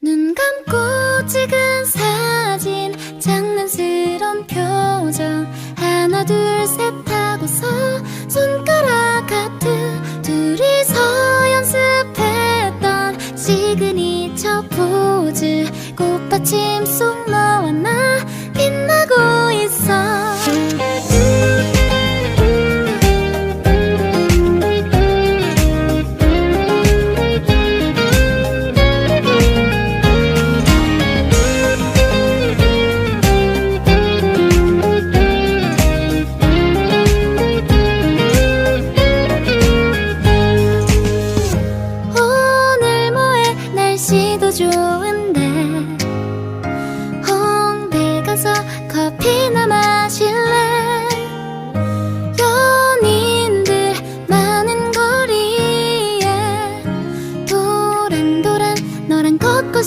눈 감고 찍은 사진 장난스런 표정. 하나 둘 셋 하고서 손가락 하트. 둘이서 연습했던 시그니처 포즈. 꽃받침 속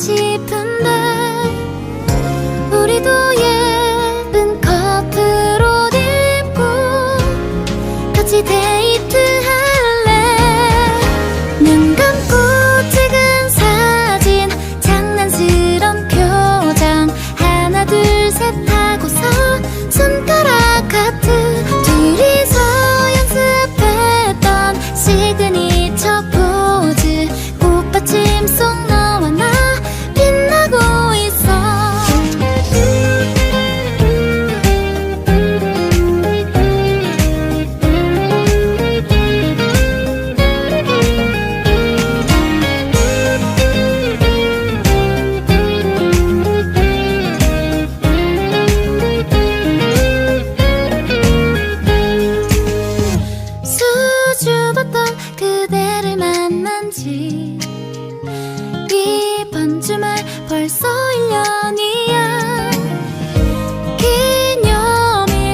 싶은데 우리도 예쁜 커플 옷 입고 같이 데이트 할래? 눈 감고 찍은 사진 장난스런 표정 하나 둘 셋 하고서 손가락 하트. 둘이서 연습했던 시그니처 포즈 꽃받침 속 그대를 만난 지 이번 주말 벌써 1년이야.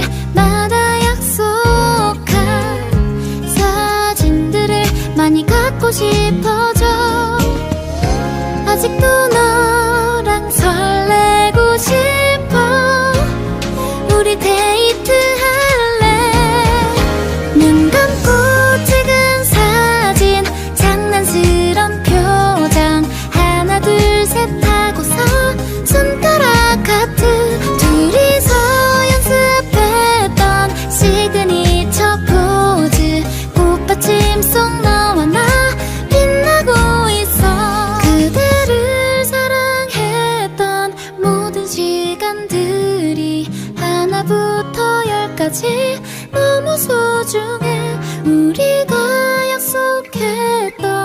기념일마다 약속한 사진들을 많이 갖고 싶어져. 아직도 너랑 설레고 싶어. 우리 데이 열까지 너무 소중해. 우리가 약속했던